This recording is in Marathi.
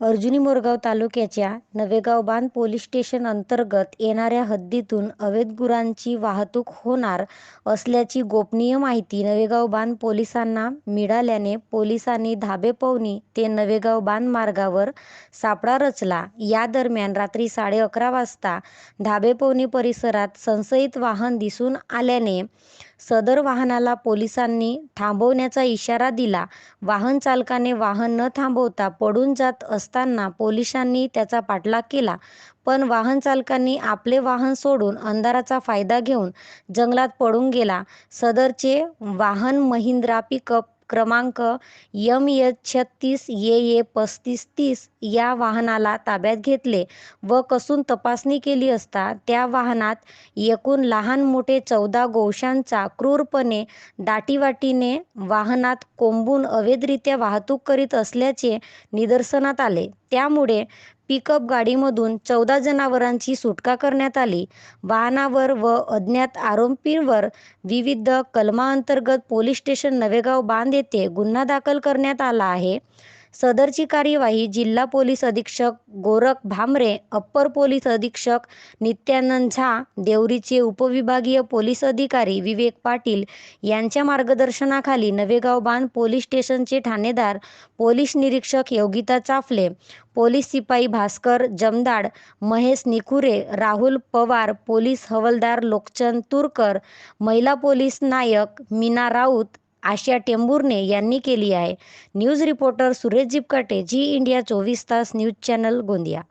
अर्जुनी मोरगाव तालुक्याच्या नवेगाव बांध पोलीस स्टेशन अंतर्गत येणाऱ्या हद्दीतून अवैध गुरांची वाहतूक होणार असल्याची गोपनीय माहिती नवेगाव बांध पोलिसांना मिळाल्याने पोलिसांनी धाबेपवनी ते नवेगाव बांध मार्गावर सापळा रचला. या दरम्यान रात्री साडे अकरा वाजता धाबेपवनी परिसरात संशयित वाहन दिसून आल्याने सदर वाहनाला पोलिसांनी थांबवण्याचा इशारा दिला. वाहन चालकाने वाहन न थांबवता पडून जात असताना पोलिसांनी त्याचा पाठलाग केला. पण वाहन चालकांनी आपले वाहन सोडून अंधाराचा फायदा घेऊन जंगलात पडून गेला. सदरचे वाहन महिंद्रा पिकअप क्रमांक यम एच छत्तीस ए ए पस्तीस तीस या वाहनाला ताब्यात घेतले व कसून तपासणी केली असता त्या वाहनात एकूण लहान मोठे चौदा गोशांचा क्रूरपणे दाटीवाटीने वाहनात कोंबून अवैधरित्या वाहतूक करीत असल्याचे निदर्शनात आले. त्यामुळे पिकअप गाडीमधून चौदा जनावरांची सुटका करण्यात आली. वाहनावर व अज्ञात आरोपींवर विविध कलमांतर्गत पोलीस स्टेशन नवेगाव बांध येथे गुन्हा दाखल करण्यात आला आहे. सदरची कार्यवाही जिल्हा पोलीस अधीक्षक गोरख भामरे अप्पर पोलीस अधीक्षक नित्यानंद झा देवरीचे उपविभागीय पोलीस अधिकारी विवेक पाटील यांच्या मार्गदर्शनाखाली नवेगाव बांध पोलीस स्टेशनचे ठाणेदार पोलीस निरीक्षक योगिता चाफले पोलीस शिपाई भास्कर जमदाड महेश निखुरे राहुल पवार पोलीस हवलदार लोकचंद तुरकर महिला पोलीस नायक मीना राऊत आशिया टेंभुर्णे यांनी केली आहे. News reporter Suresh Jipkate Zee India चोवीस तास न्यूज चॅनल गोंदिया.